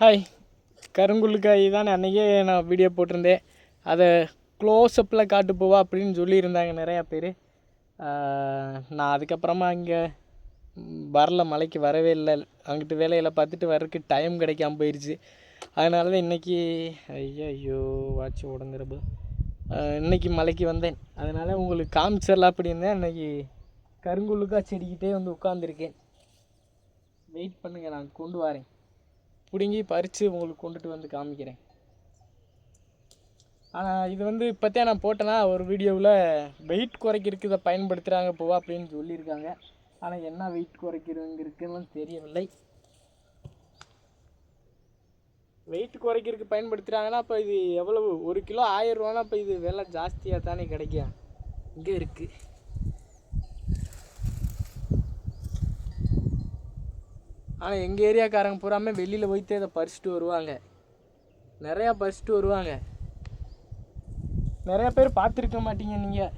Hi கருங்குள்ளுக்காய் தான் அன்றைக்கே நான் வீடியோ போட்டிருந்தேன். அதை க்ளோஸ்அப்பில் காட்டு போவா அப்படின்னு சொல்லியிருந்தாங்க நிறையா பேர். நான் அதுக்கப்புறமா இங்கே வரல மலைக்கு வரவே இல்லை. அங்கிட்டு வேலையில் பார்த்துட்டு வர்றதுக்கு டைம் கிடைக்காம போயிடுச்சு அதனால தான் இன்றைக்கி ஐயோ ஐயோ வாட்ச் உடந்துருப்பு இன்றைக்கி மலைக்கு வந்தேன். அதனால் உங்களுக்கு காமிச்சிடலாம் அப்படின்னு இருந்தேன் இன்றைக்கி கருங்குள்ளுக்கா செடிக்கிட்டே வந்து உட்காந்துருக்கேன் வெயிட் பண்ணுங்கள் நான் கொண்டு வரேன். பிடுங்கி பறித்து உங்களுக்கு கொண்டுட்டு வந்து காமிக்கிறேன். ஆனால் இது வந்து இப்போத்தே நான் போட்டேன்னா ஒரு வீடியோவில் வெயிட் குறைக்கிறதுக்கு இதை பயன்படுத்துகிறாங்க போவா அப்படின்னு சொல்லியிருக்காங்க. ஆனால் என்ன வெயிட் குறைக்கிறதுங்கிறதுன்னு தெரியவில்லை. வெயிட் குறைக்கிறதுக்கு பயன்படுத்துகிறாங்கன்னா இப்போ இது எவ்வளவு? ஒரு கிலோ ஆயிரம் ரூபானா இப்போ இது விலை ஜாஸ்தியாக தானே கிடைக்கும். இங்கே இருக்குது ஆனால் எங்கள் ஏரியாக்காரங்க பூராமே வெளியில் போய்த்தே இதை பறிச்சுட்டு வருவாங்க. நிறையா பறிச்சுட்டு வருவாங்க. நிறையா பேர் பார்த்துருக்க மாட்டீங்க நீங்கள்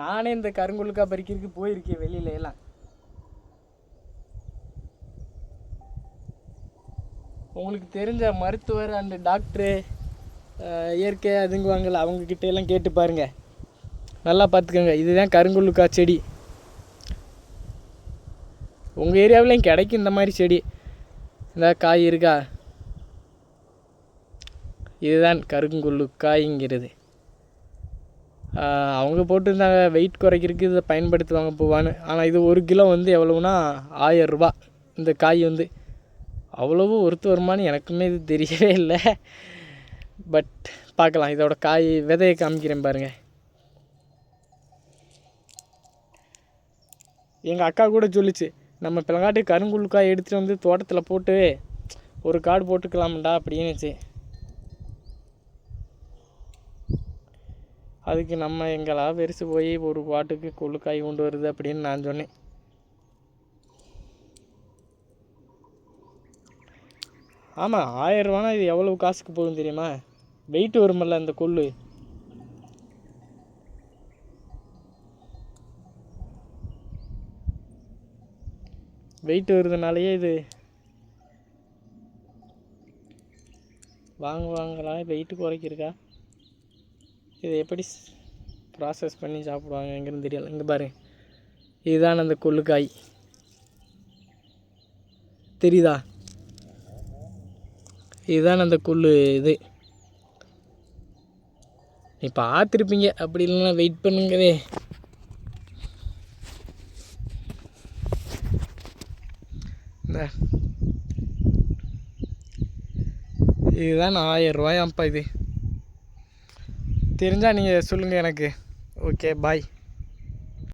நானே இந்த கருங்குழுக்கா பறிக்கிறதுக்கு போயிருக்கேன் வெளியில எல்லாம். உங்களுக்கு தெரிஞ்ச மருத்துவர் அண்டு டாக்டரு இயற்கை அதுங்குவாங்கள்ல அவங்கக்கிட்ட எல்லாம் கேட்டு பாருங்கள் நல்லா பார்த்துக்கோங்க. இதுதான் கருங்குழுக்கா செடி. உங்கள் ஏரியாவிலையும் கிடைக்கும் இந்த மாதிரி செடி இந்த காய் இருக்கா? இதுதான் கருங்குள்ளு காய்ங்கிறது. அவங்க போட்டிருந்தாங்க வெயிட் குறைக்கிறதுக்கு இதை பயன்படுத்துவாங்க பூவான்னு. ஆனால் இது ஒரு கிலோ வந்து எவ்வளவுனா ஆயிரம் இந்த காய் வந்து அவ்வளவு ஒருத்து வருமானு எனக்குமே இது தெரியவே இல்லை. பட் பார்க்கலாம். இதோட காய் விதையை காமிக்கிறேன் பாருங்கள் எங்கள் அக்கா கூட சொல்லிச்சு நம்ம பிளங்காட்டு கருங்குழுக்காய் எடுத்துகிட்டு வந்து தோட்டத்தில் போட்டு ஒரு காடு போட்டுக்கலாம்டா அப்படின்னுச்சு. அதுக்கு நம்ம எங்களா பெருசு போய் ஒரு பாட்டுக்கு கொள்ளுக்காய் கொண்டு வருது அப்படின்னு நான் சொன்னேன். ஆமாம் ஆயிரம் ரூபானா இது எவ்வளவு காசுக்கு போகும் தெரியுமா? வெயிட் வருமில்ல அந்த கொள்ளு. வெயிட் வருதுனாலயே இது. வாங்க வாங்கலாம் வெயிட் குறைக்கிருக்கா இது எப்படி ப்ராசஸ் பண்ணி சாப்பிடுவாங்க எங்கேருந்து தெரியல. இங்கே பாரு. இதுதான் அந்த கொள்ளுக்காய். தெரியுதா? இதுதான் அந்த கொள்ளு இது. நீ பார்த்துருப்பீங்க. அப்படி இல்லைன்னா வெயிட் பண்ணுங்கவே இந்த இதுதான் ஆயிரரூவாயாம்ப்பா இது. தெரிஞ்சால் நீங்கள் சொல்லுங்கள் எனக்கு. Okay bye